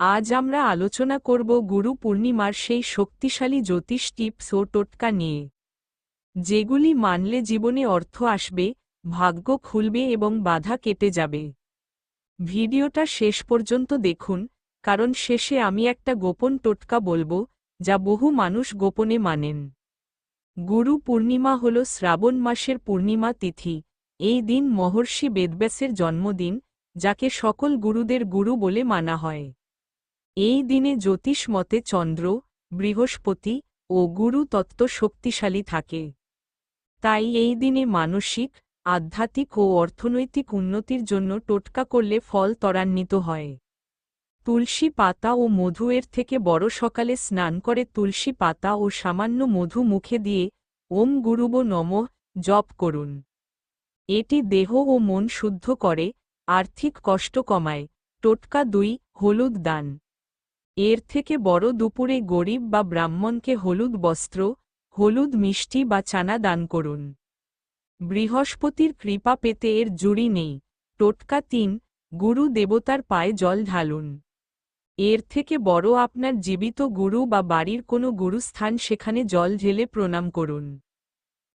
আজ আমরা আলোচনা করব গুরু পূর্ণিমার সেই শক্তিশালী জ্যোতিষ টিপস ও টোটকা নিয়ে। যেগুলি মানলে জীবনে অর্থ আসবে, ভাগ্য খুলবে এবং বাধা কেটে যাবে। ভিডিওটা শেষ পর্যন্ত দেখুন, কারণ শেষে আমি একটা গোপন টোটকা বলব, যা বহু মানুষ গোপনে মানেন। গুরু পূর্ণিমা হল শ্রাবণ মাসের পূর্ণিমা তিথি। এই দিন মহর্ষি বেদব্যাসের জন্মদিন, যাকে সকল গুরুদের গুরু বলে মানা হয়। এই দিনে জ্যোতিষ মতে চন্দ্র, বৃহস্পতি ও গুরু তত্ত্ব শক্তিশালী থাকে। তাই এই দিনে মানসিক, আধ্যাত্মিক ও অর্থনৈতিক উন্নতির জন্য টোটকা করলে ফল ত্বরান্বিত হয়। তুলসী পাতা ও মধু এর থেকে বড় সকালে স্নান করে তুলসী পাতা ও সামান্য মধু মুখে দিয়ে ওম গুরুব নম জপ করুন। এটি দেহ ও মন শুদ্ধ করে, আর্থিক কষ্ট কমায়। টোটকা দুই, হলুদ দান। এর থেকে বড় দুপুরে গরিব বা ব্রাহ্মণকে হলুদ বস্ত্র, হলুদ মিষ্টি বা চানা দান করুন। বৃহস্পতির কৃপা পেতে এর জুড়ি নেই। টোটকা তিন, গুরু দেবতার পায়ে জল ঢালুন। এর থেকে বড় আপনার জীবিত গুরু বা বাড়ির কোনো গুরুস্থান সেখানে জল ঢেলে প্রণাম করুন।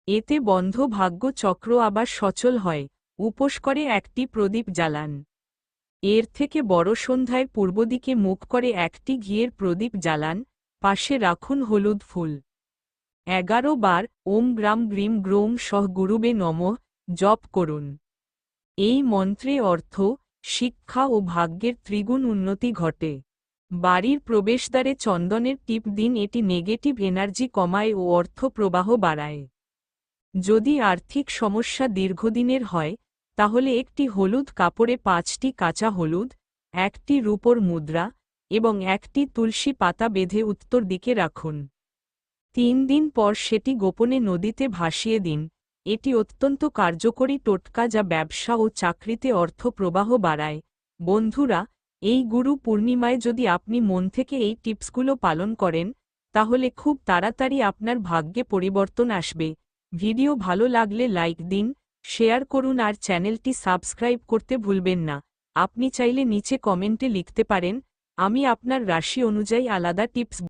এতে বন্ধ ভাগ্য চক্র আবার সচল হয়। উপোস করে একটি প্রদীপ জ্বালান। এর থেকে বড় সন্ধ্যায় পূর্বদিকে মুখ করে একটি ঘিয়ের প্রদীপ জ্বালান, পাশে রাখুন হলুদ ফুল। এগারো বার ওম গ্রাম গ্রিম গ্রোম সহ গুরুবে নম, জপ করুন। এই মন্ত্রে অর্থ, শিক্ষা ও ভাগ্যের ত্রিগুণ উন্নতি ঘটে। বাড়ির প্রবেশদ্বারে চন্দনের টিপ দিন এটি নেগেটিভ এনার্জি কমায় ও অর্থ প্রবাহ বাড়ায়। যদি আর্থিক সমস্যা দীর্ঘদিনের হয় তাহলে একটি হলুদ কাপড়ে পাঁচটি কাঁচা হলুদ, একটি রূপর মুদ্রা এবং একটি তুলসী পাতা বেঁধে উত্তর দিকে রাখুন। তিন দিন পর সেটি গোপনে নদীতে ভাসিয়ে দিন। এটি অত্যন্ত কার্যকরী টোটকা যা ব্যবসা ও চাকরিতে অর্থ প্রবাহ বাড়ায়। বন্ধুরা, এই গুরু পূর্ণিমায় যদি আপনি মন থেকে এই টিপসগুলো পালন করেন, তাহলে খুব তাড়াতাড়ি আপনার ভাগ্যে পরিবর্তন আসবে। ভিডিও ভালো লাগলে লাইক দিন শেয়ার করুন আর চ্যানেলটি সাবস্ক্রাইব করতে ভুলবেন না। আপনি চাইলে নিচে কমেন্টে লিখতে পারেন, আমি আপনার রাশি অনুযায়ী আলাদা টিপস